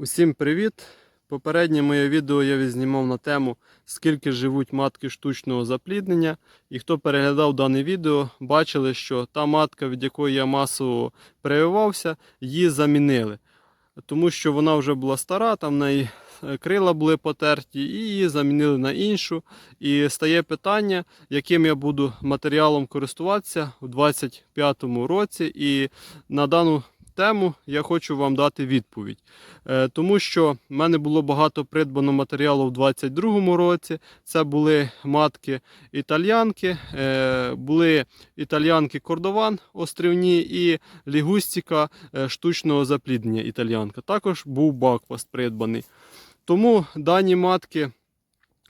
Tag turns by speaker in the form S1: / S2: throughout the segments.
S1: Усім привіт! Попереднє моє відео я відзнімав на тему, скільки живуть матки штучного запліднення. І хто переглядав дане відео, бачили, що та матка, від якої я масово прививався, її замінили. Тому що вона вже була стара, там в неї е, крила були потерті, і її замінили на іншу. І стає питання, яким я буду матеріалом користуватися у 2025 році. І на дану тему я хочу вам дати відповідь. Е, Тому що в мене було багато придбано матеріалу в 2022 році. Це були матки італьянки, е, були італьянки кордован острівні і лігустіка е, штучного запліднення італьянка. Також був бакфаст придбаний. Тому дані матки.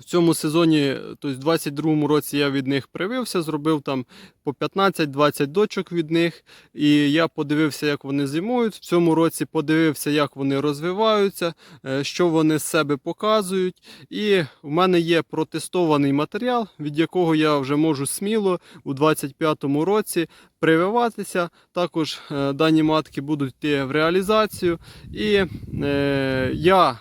S1: В цьому сезоні, тобто в 22-му році я від них привився, зробив там по 15-20 дочок від них. І я подивився, як вони зимують. В цьому році подивився, як вони розвиваються, е, що вони з себе показують. І в мене є протестований матеріал, від якого я вже можу сміло у 25-му році прививатися. Також е, дані матки будуть йти в реалізацію. І е, я е,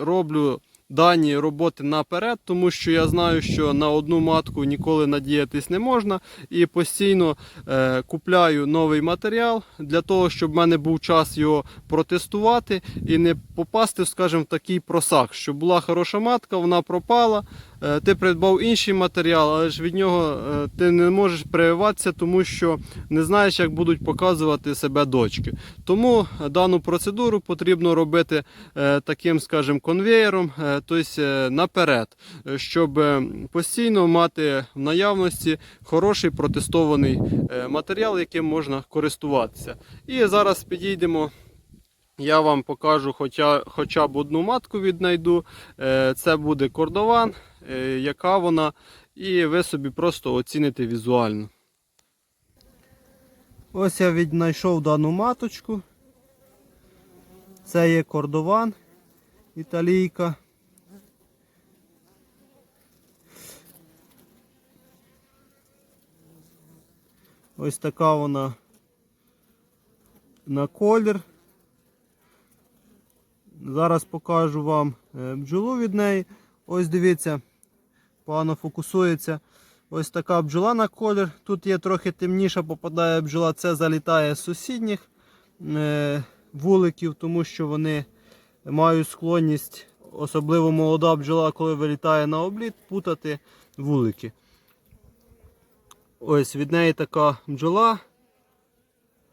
S1: роблю дані роботи наперед, тому що я знаю, що на одну матку ніколи надіятись не можна. І постійно е, купляю новий матеріал для того, щоб в мене був час його протестувати і не попасти, скажімо, в такий просак, щоб була хороша матка, вона пропала. Е, Ти придбав інший матеріал, але ж від нього е, ти не можеш прививатися, тому що не знаєш, як будуть показувати себе дочки. Тому дану процедуру потрібно робити е, таким, скажімо, конвеєром, тобто наперед, щоб постійно мати в наявності хороший протестований матеріал, яким можна користуватися. І зараз підійдемо. Я вам покажу хоча, хоча б одну матку віднайду. Е, Це буде кордован, е, яка вона, і ви собі просто оціните візуально. Ось я віднайшов дану маточку. Це є кордован італійка. Ось така вона на колір. Зараз покажу вам е, бджолу від неї. Ось дивіться, погано фокусується. Ось така бджола на колір. Тут є трохи темніша, попадає бджола, це залітає з сусідніх е, вуликів, тому що вони мають склонність, особливо молода бджола, коли вилітає на обліт, путати вулики. Ось від неї така бджола,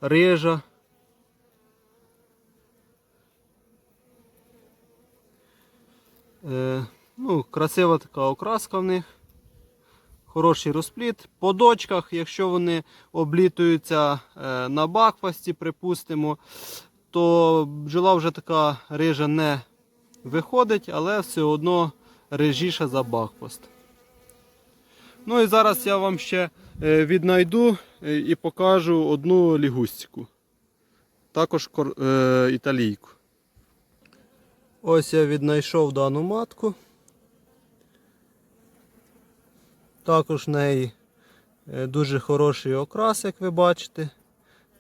S1: рижа. Е, ну, красива така окраска в них. Хороший розпліт. По дочках, якщо вони облітуються е, на бакфасті, припустимо, то бджола вже така рижа не виходить, але все одно рижіша за бакфаст. Ну і зараз я вам ще е, віднайду і покажу одну лігустику. Також італійку. Ось я віднайшов дану матку. Також в неї е, дуже хороший окрас, як ви бачите.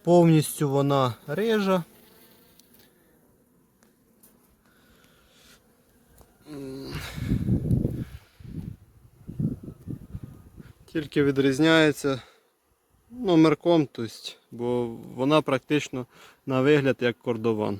S1: Повністю вона рижа. Тільки відрізняється номерком, тобто, бо вона практично на вигляд як кордован.